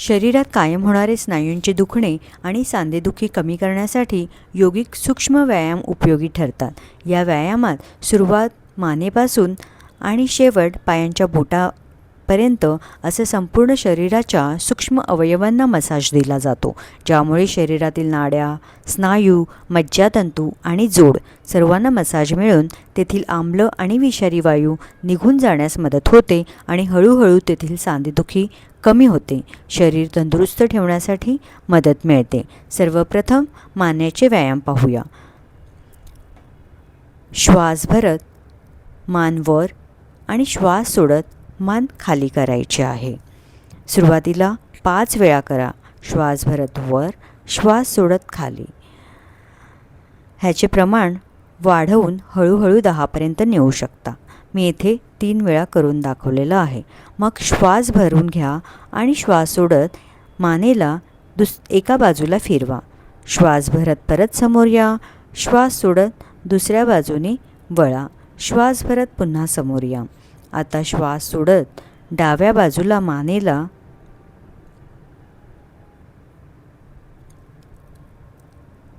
शरीरात कायम होणारे स्नायूंचे दुखणे आणि सांधेदुखी कमी करण्यासाठी योगिक सूक्ष्म व्यायाम उपयोगी ठरतात. या व्यायामात सुरुवात मानेपासून आणि शेवट पायांच्या बोटा बोटापर्यंत असं संपूर्ण शरीराच्या सूक्ष्म अवयवांना मसाज दिला जातो ज्यामुळे शरीरातील नाड्या स्नायू मज्जातंतू आणि जोड सर्वांना मसाज मिळून तेथील आम्ल आणि विषारी वायू निघून जाण्यास मदत होते आणि हळूहळू तेथील सांधेदुखी कमी होते. शरीर तंदुरुस्त ठेवण्यासाठी मदत मिळते. सर्वप्रथम मानेचे व्यायाम पाहूया. श्वास भरत मान वर आणि श्वास सोडत मान खाली करायचे आहे. सुरुवातीला पाच वेळा करा. श्वास भरत वर श्वास सोडत खाली. ह्याचे प्रमाण वाढवून हळूहळू दहापर्यंत नेऊ शकता. मी येथे तीन वेळा करून दाखवलेलं आहे. मग श्वास भरून घ्या आणि श्वास सोडत मानेला दुस एका बाजूला फिरवा. श्वास भरत परत समोर या. श्वास सोडत दुसऱ्या बाजूने वळा. श्वास भरत पुन्हा समोर या. आता श्वास सोडत डाव्या बाजूला मानेला.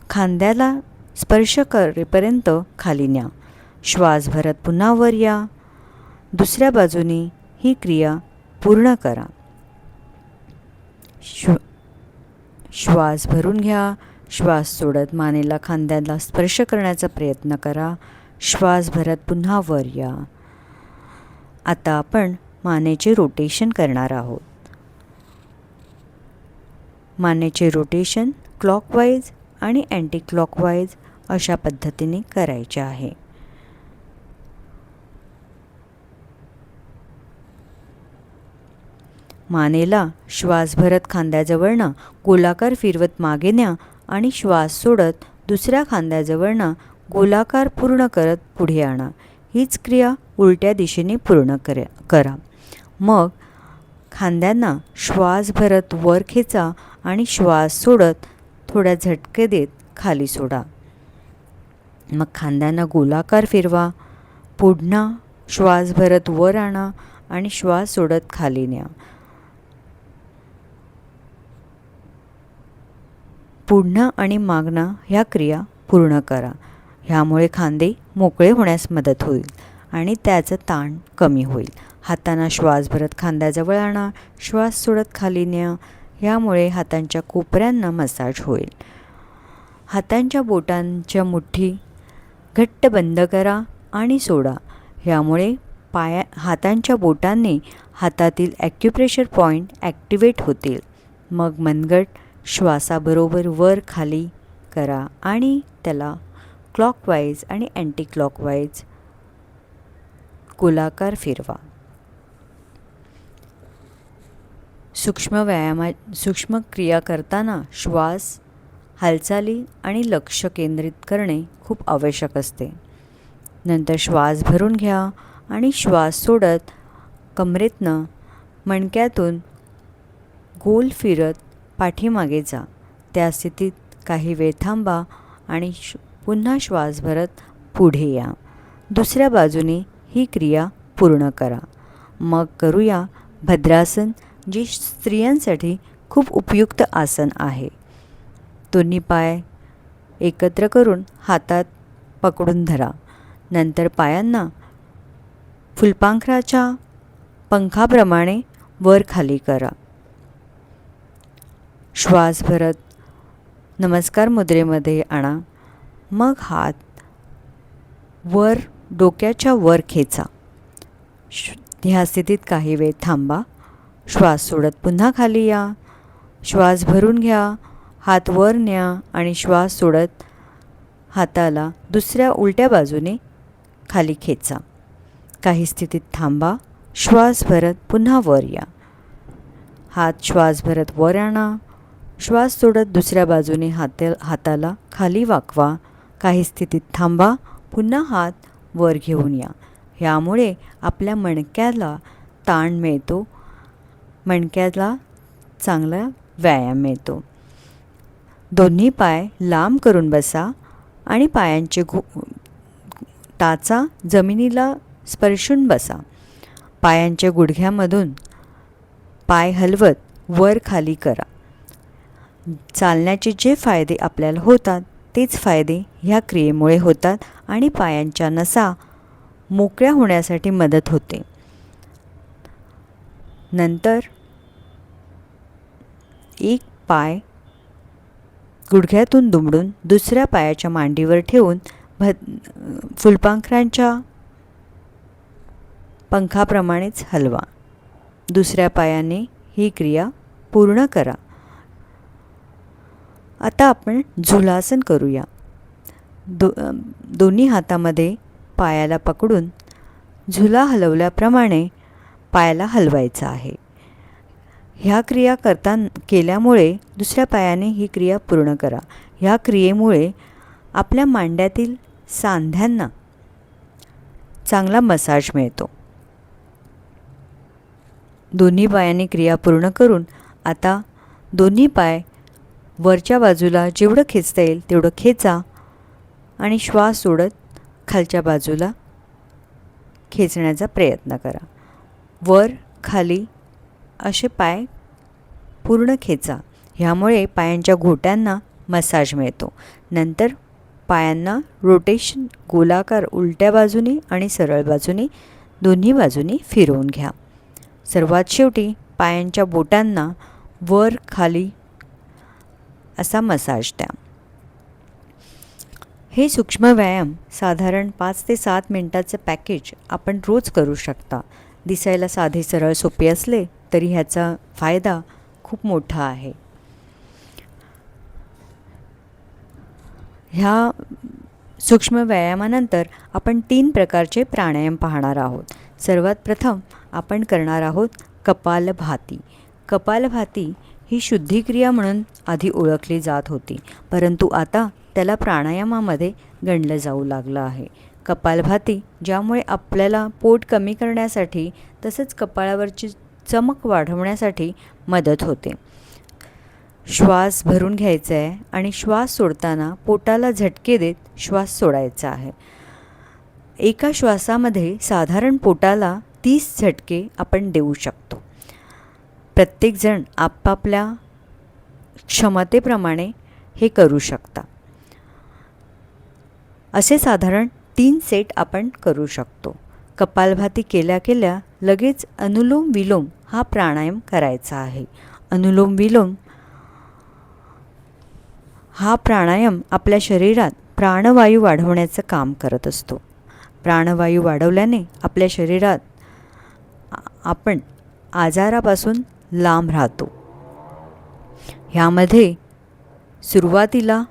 खांद्याला स्पर्श करेपर्यंत खाली न्या. श्वास भरत पुन्हा वर या. दुसऱ्या बाजूने ही क्रिया पूर्ण करा. श्व श्वास भरून घ्या. श्वास सोडत मानेला खांद्याला स्पर्श करण्याचा प्रयत्न करा. श्वास भरत पुन्हा वर या. आता आपण मानेचे रोटेशन करणार आहोत. मानेचे रोटेशन क्लॉकवाईज आणि अँटी क्लॉकवाईज अशा पद्धतीने करायचे आहे. मानेला श्वास भरत खांद्याजवळनं गोलाकार फिरवत मागे न्या आणि श्वास सोडत दुसऱ्या खांद्याजवळनं गोलाकार पूर्ण करत पुढे आणा. हीच क्रिया उलट्या दिशेने पूर्ण करे करा. मग खांद्यांना श्वास भरत वर खेचा आणि श्वास सोडत थोड्या झटके देत खाली सोडा. मग खांद्यांना गोलाकार फिरवा. पुढना श्वास भरत वर आणा आणि श्वास सोडत खाली न्या. पुढणं आणि मागणं ह्या क्रिया पूर्ण करा. ह्यामुळे खांदे मोकळे होण्यास मदत होईल आणि त्याचं ताण कमी होईल. हातांना श्वास भरत खांद्याजवळ आणा. श्वास सोडत खाली न्या. ह्यामुळे हातांच्या कोपऱ्यांना मसाज होईल. हातांच्या बोटांच्या मुठी घट्ट बंद करा आणि सोडा. ह्यामुळे पाया हातांच्या बोटांनी हातातील ॲक्युप्रेशर पॉईंट ॲक्टिवेट होतील. मग मनगट श्वासाबरोबर वर खाली करा आणि त्याला क्लॉकवाईज आणि अँटी क्लॉकवाईज गोलाकार फिरवा. सूक्ष्म व्यायामा सूक्ष्म क्रिया करताना श्वास हालचाली आणि लक्ष केंद्रित करणे खूप आवश्यक असते. नंतर श्वास भरून घ्या आणि श्वास सोडत कमरेतनं मणक्यातून गोल फिरत पाठीमागे जा. त्या स्थितीत काही वेळ थांबा आणि श पुन्हा श्वास भरत पुढे या. दुसऱ्या बाजूने ही क्रिया पूर्ण करा. मग करूया भद्रासन जे स्त्रियांसाठी खूप उपयुक्त आसन आहे. दोन्ही पाय एकत्र करून हातात पकडून धरा. नंतर पायांना फुलपाखराच्या पंखाप्रमाणे वर खाली करा. श्वास भरत. नमस्कार मुद्रेमध्ये आणा. मग हात वर डोक्याच्या वर खेचा. ह्या स्थितीत काही वेळ थांबा. श्वास सोडत पुन्हा खाली या. श्वास भरून घ्या. हात वर न्या आणि श्वास सोडत हाताला दुसऱ्या उलट्या बाजूने खाली खेचा. काही स्थितीत थांबा. श्वास भरत पुन्हा वर या. हात श्वास भरत वर आणा. श्वास सोडत दुसऱ्या बाजूने हाते हाताला खाली वाकवा. काही स्थितीत थांबा पुन्हा हात वर घेऊन या. ह्यामुळे आपल्या मणक्याला ताण मिळतो मणक्याला चांगला व्यायाम मिळतो. दोन्ही पाय लांब करून बसा आणि पायांचे घु टाचा जमिनीला स्पर्शून बसा. पायांच्या गुडघ्यामधून पाय हलवत वर खाली करा. चालण्याचे जे फायदे आपल्याला होतात तेच फायदे ह्या क्रियेमुळे होतात आणि पायांच्या नसा मोकळ्या होण्यासाठी मदत होते. नंतर एक पाय गुडघ्यातून दुमडून दुसऱ्या पायाच्या मांडीवर ठेवून भ फुलपाखरांच्या पंखाप्रमाणेच हलवा. दुसऱ्या पायाने ही क्रिया पूर्ण करा. आता आपण झुलासन करूया. दो दोन्ही हातामध्ये पायाला पकडून झुला हलवल्याप्रमाणे पायाला हलवायचं आहे. ह्या क्रिया करता केल्यामुळे दुसऱ्या पायाने ही क्रिया पूर्ण करा. ह्या क्रियेमुळे आपल्या मांड्यातील सांध्यांना चांगला मसाज मिळतो. दोन्ही पायाने क्रिया पूर्ण करून आता दोन्ही पाय वरच्या बाजूला जेवढं खेचता येईल तेवढं खेचा आणि श्वास सोडत खालच्या बाजूला खेचण्याचा प्रयत्न करा. वर खाली असे पाय पूर्ण खेचा. ह्यामुळे पायांच्या घोट्यांना मसाज मिळतो. नंतर पायांना रोटेशन गोलाकार उलट्या बाजूने आणि सरळ बाजूने दोन्ही बाजूने फिरवून घ्या. सर्वात शेवटी पायांच्या बोटांना वर खाली असा मसाज द्या. हे सूक्ष्म व्यायाम साधारण पाच ते सात मिनटाचं पॅकेज आपण रोज करू शकता. दिसायला साधे सरळ सोपे असले तरी ह्याचा फायदा खूप मोठा आहे. ह्या सूक्ष्म व्यायामानंतर आपण तीन प्रकारचे प्राणायाम पाहणार आहोत. सर्वात प्रथम आपण करणार आहोत कपालभाती. कपालभाती ही शुद्धिक्रिया म्हणून आधी ओळखली जात होती. परंतु आता त्याला प्राणायामामध्ये गणलं जाऊ लागलं आहे. कपालभाती ज्यामुळे आपल्याला पोट कमी करण्यासाठी तसंच कपाळावरची चमक वाढवण्यासाठी मदत होते. श्वास भरून घ्यायचा आहे आणि श्वास सोडताना पोटाला झटके देत श्वास सोडायचा आहे. एका श्वासामध्ये साधारण पोटाला तीस झटके आपण देऊ शकतो. प्रत्येकजण आपापल्या क्षमतेप्रमाणे हे करू शकता. असे साधारण तीन सेट आपण करू शकतो. कपालभाती केल्या केल्या लगेच अनुलोम विलोम हा प्राणायाम करायचा आहे. अनुलोम विलोम हा प्राणायाम आपल्या शरीरात प्राणवायू वाढवण्याचं काम करत असतो. प्राणवायू वाढवल्याने आपल्या शरीरात आपण आजारापासून लांब राहतो. ह्यामध्ये सुरुवातीला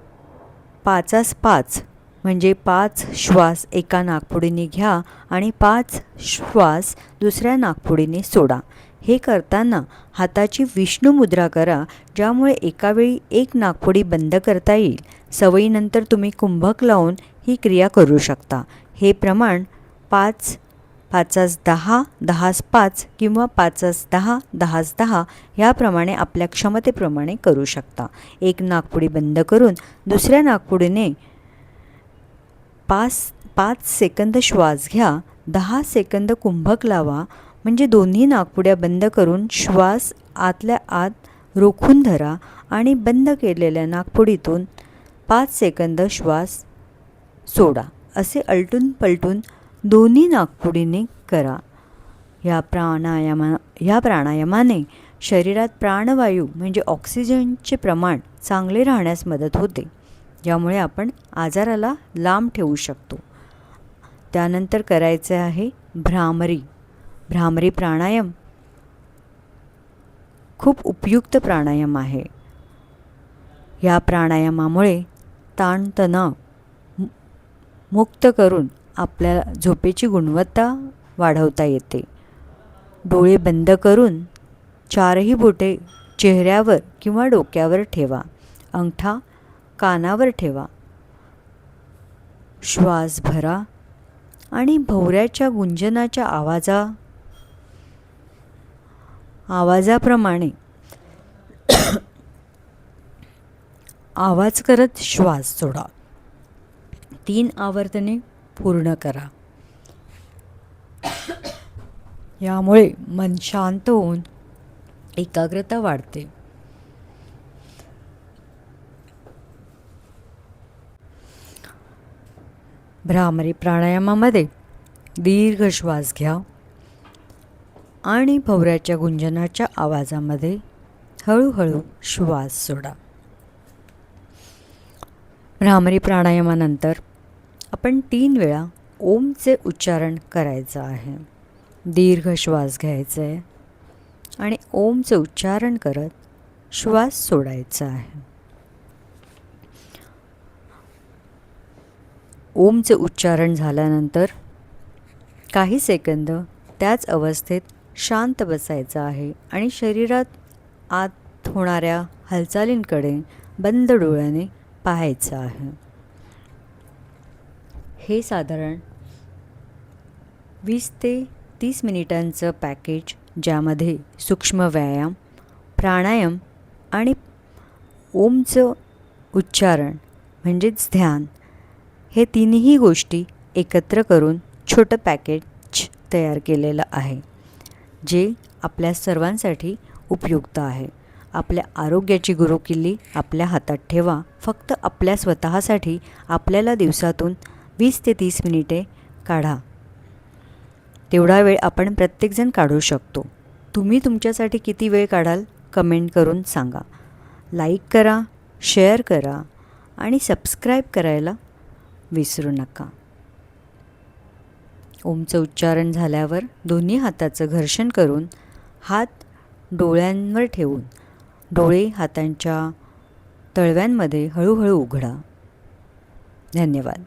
पाचास पाच म्हणजे पाच श्वास एका नागपुडीने घ्या आणि पाच श्वास दुसऱ्या नागपुडीने सोडा. हे करताना हाताची विष्णू मुद्रा करा ज्यामुळे एकावेळी एक नागपुडी बंद करता येईल. सवयीनंतर तुम्ही कुंभक लावून ही क्रिया करू शकता. हे प्रमाण पाच पाचास दहा दहास पाच किंवा पाचास दहा दहास दहा याप्रमाणे आपल्या क्षमतेप्रमाणे करू शकता. एक नागपुडी बंद करून दुसऱ्या नागपुडीने पाच पाच सेकंद श्वास घ्या दहा सेकंद कुंभक लावा म्हणजे दोन्ही नागपुड्या बंद करून श्वास आतल्या आत रोखून धरा आणि बंद केलेल्या नागपुडीतून पाच सेकंद श्वास सोडा. असे अलटून पलटून दोन्ही नागपुडीने करा. या प्राणायामा या प्राणायामाने शरीरात प्राणवायू म्हणजे ऑक्सिजनचे प्रमाण चांगले राहण्यास मदत होते. ज्यामुळे आपण आजाराला लांब ठेवू शकतो. त्यानंतर करायचे आहे भ्रामरी. भ्रामरी प्राणायाम. खूप उपयुक्त प्राणायाम आहे. या प्राणायामामुळे ताणतणाव मुक्त करून आपल्या झोपेची गुणवत्ता वाढवता येते. डोळे बंद करून चारही बोटे चेहऱ्यावर किंवा डोक्यावर ठेवा. अंगठा कानावर ठेवा. श्वास भरा आणि भोवऱ्याच्या गुंजनाच्या आवाजा आवाजाप्रमाणे आवाज करत श्वास सोडा. तीन आवर्तने पूर्ण करा. यामुळे मन शांत होऊन एकाग्रता वाढते. भ्रामरी प्राणायामामध्ये दीर्घ श्वास घ्या आणि भवऱ्याच्या गुंजनाच्या आवाजामध्ये हळूहळू श्वास सोडा. भ्रामरी प्राणायामानंतर आपण तीन वेळा ओमचे उच्चारण करायचं आहे. दीर्घ श्वास घ्यायचा आहे आणि ओमचे उच्चारण करत श्वास सोडायचा आहे. ओमचे उच्चारण झाल्यानंतर काही सेकंद त्याच अवस्थेत शांत बसायचं आहे आणि शरीरात आत होणाऱ्या हालचालींकडे बंद डोळ्याने पाहायचं आहे. हे साधारण वीस ते तीस मिनिटांचं पॅकेज ज्यामध्ये सूक्ष्म व्यायाम प्राणायाम आणि ओमचं उच्चारण म्हणजेच ध्यान हे तिन्ही गोष्टी एकत्र करून छोटं पॅकेज तयार केलेलं आहे जे आपल्या सर्वांसाठी उपयुक्त आहे. आपल्या आरोग्याची गुरुकिल्ली आपल्या हातात ठेवा. फक्त आपल्या स्वतःसाठी आपल्याला दिवसातून वीस ते तीस मिनिटे काढा. तेवढा वेळ आपण प्रत्येकजण काढू शकतो. तुम्ही तुमच्यासाठी किती वेळ काढाल कमेंट करून सांगा. लाईक करा शेअर करा आणि सबस्क्राईब करायला विसरू नका. ओमचं उच्चारण झाल्यावर दोन्ही हाताचं घर्षण करून हात डोळ्यांवर ठेवून डोळे हातांच्या तळव्यांमध्ये हळूहळू उघडा. धन्यवाद.